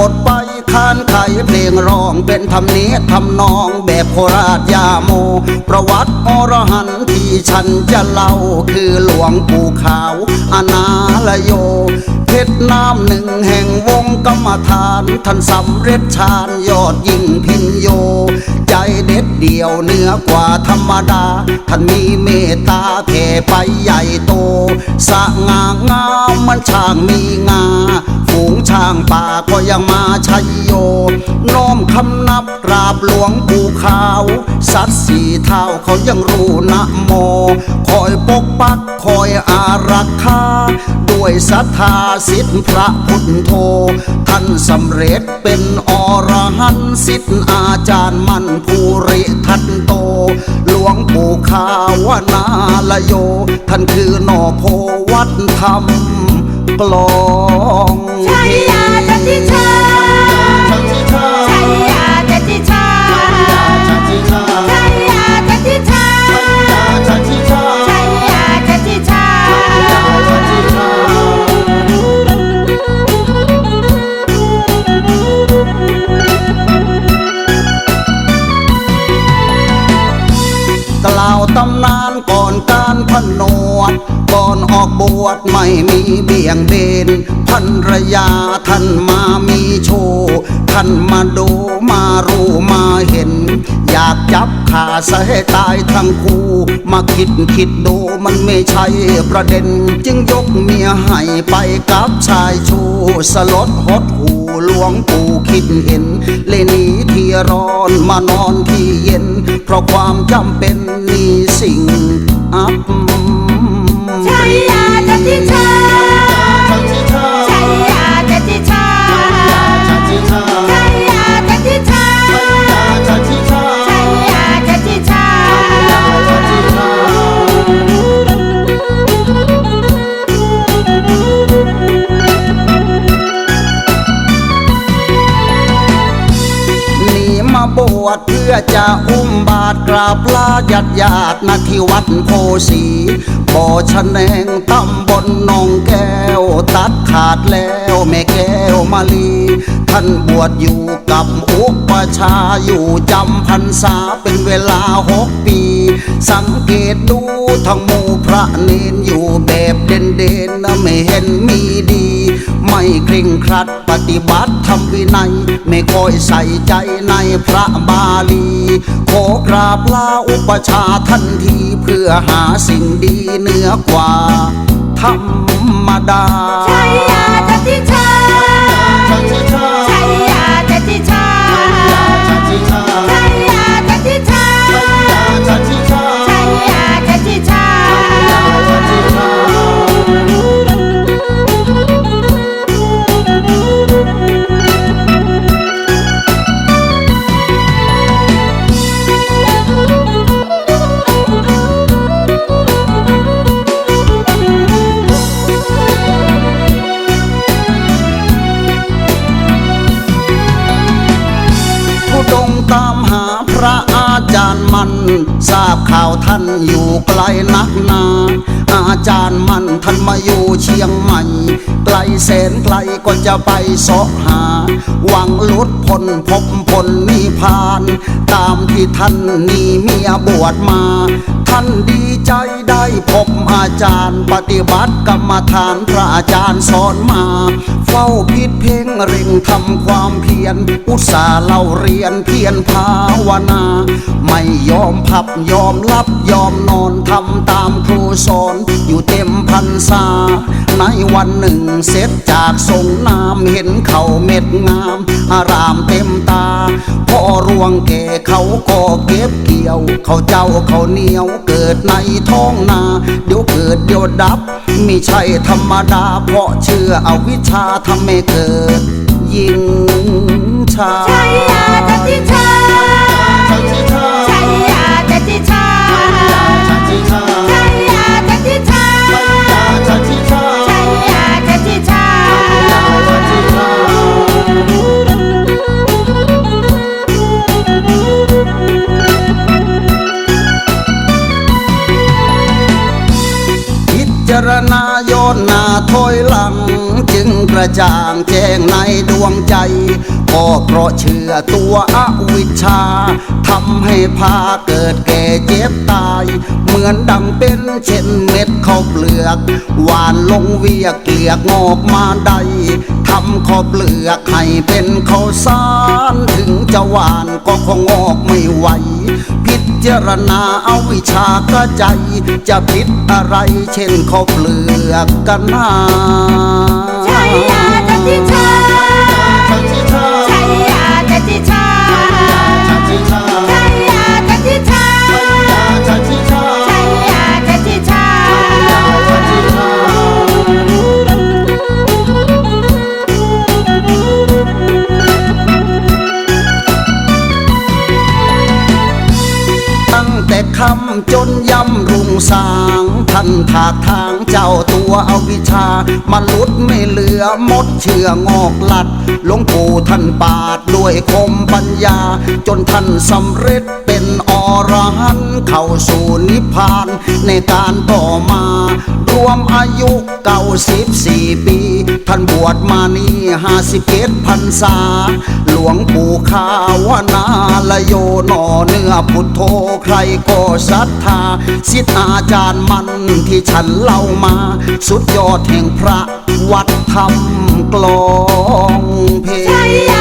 บทไปคานไขเพลงร้องเป็นทำเนียทำนองแบบโคราชยาโม ประวัติอรหันต์ที่ฉันจะเล่าคือหลวงปู่ขาวอนาลโยเพชรน้ำหนึ่งแห่งวงกรรมฐานท่านสำเร็จชาญยอดยิ่งพินโย ใจเด็ดเดี่ยวเหนือกว่าธรรมดา ท่านมีเมตตาแผ่ไปใหญ่โต สะงางามมันช่างมีงา ช้างป่าก็ยังมาชัยโย น้อมคำนับกราบหลวงปู่ขาว สัตว์สีเท้าเขายังรู้นะโม คอยปกปักคอยอารักขาด้วยศรัทธาสิทธิพระพุทธโธท่านสำเร็จเป็นอรหันต์สิทธิอาจารย์มั่นภูริทัตโต หลวงปู่ขาวนาลโย ท่านคือนอโพวัดธรรม ปลองใช่ยยาจันทิชา ตำนานก่อนการพนวด ก่อนออกบวชไม่มีเบี่ยงเบนพันรยาท่านมามีโชว์ท่านมาดูมารู้มาเห็น อยากจับขาซะให้ตายทั้งคู่มาคิดคิดดูมันไม่ใช่ประเด็น จึงยกเมียให้ไปกับชายชูสลดหดหูหลวงปู่คิดเห็นเลยนีที่ ร้อนมานอนที่เย็น เพราะความจำเป็นนี่สิ่งอับชัยยาจะที่ใชั บวชเพื่อจะอุ้มบาทกราบลาญาติญาตินาที่วัดโพสีบ่อชะแนงตำบลนองแก้ว ตัดขาดแล้วแม่แก้วมาลี ท่านบวชอยู่กับอุปชาอยู่จำพรรษาเป็นเวลาหกปี สังเกตดูทั้งหมู่พระเนนอยู่แบบเด่นเด่นๆนะไม่เห็นมีดี ไม่เคร่งครัดปฏิบัติธรรมวินัย ไม่ค่อยใส่ใจในพระบาลี ขอกราบลาอุปชฌาย์ทันทีเพื่อหาสิ่งดีเหนือกว่า ธรรมดาชัยยาจันทิชาชัยยาจันทิชาชัย ทราบข่าวท่านอยู่ไกลนักนา อาจารย์มันท่านมาอยู่เชียงใหม่ ไกลแสนไกลก็จะไปเสาะหา หวังลุดพ้นพบผลนิพพาน ตามที่ท่านนี่เมียบวชมา ท่านดีใจได้พบอาจารย์ ปฏิบัติกรรมฐานพระอาจารย์สอนมา เฝ้าพิษเพ่งเร่งทำความเพียร อุตสาห์เล่าเรียนเพียรภาวนาไม่ ยอมพับยอมรับยอมนอนทำตามครูสอนอยู่เต็มพรรษาในวันหนึ่งเสร็จจากส่งน้ำเห็นเขาเม็ดงาม อารามเต็มตาพ่อรวงแก่เขาก็เก็บเกี่ยว เขาเจ้าเขาเหนียวเกิดในท้องนา เดี๋ยวเกิดเดี๋ยวดับไม่ใช่ธรรมดา เพราะเชื่อเอาวิชาทำให้เกิด ยิ่งชาชัยยาจันทิชา รณาโยนหน้าถอยหลัง จึงกระจ่างแจ้งในดวงใจ ก็เพราะเชื่อตัวอวิชชาทำให้พาเกิดแก่เจ็บตาย เหมือนดังเป็นเช่นเม็ดข้าวเปลือก หวานลงเวียเกลียกงอกมาได้ทำข้าวเปลือกให้เป็นข้าวสาร ถึงจะหวานก็คงงอกไม่ไหว พิจารณาเอาวิชากระใจ จะผิดอะไรเช่นข้าเปลือกกันนา ถากทางเจ้าตัวเอาวิชามาลุดไม่เหลือมดเชื่องอกลัดหลวงปู่ท่านปาดด้วยคมปัญญา จนท่านสำเร็จเป็นอรหันต์เข้าสู่นิพพานในการต่อมา วมอายุเก้าสิบสี่ปี ท่านบวชมานี่ห้าสิบเจ็ดพรรษา หลวงปู่ขาวนาลโยนอเนื้อพุทโธใครก็ศรัทธาสิทธาจารย์มันที่ฉันเล่ามา สุดยอดแห่งพระวัดธรรมกลองเพล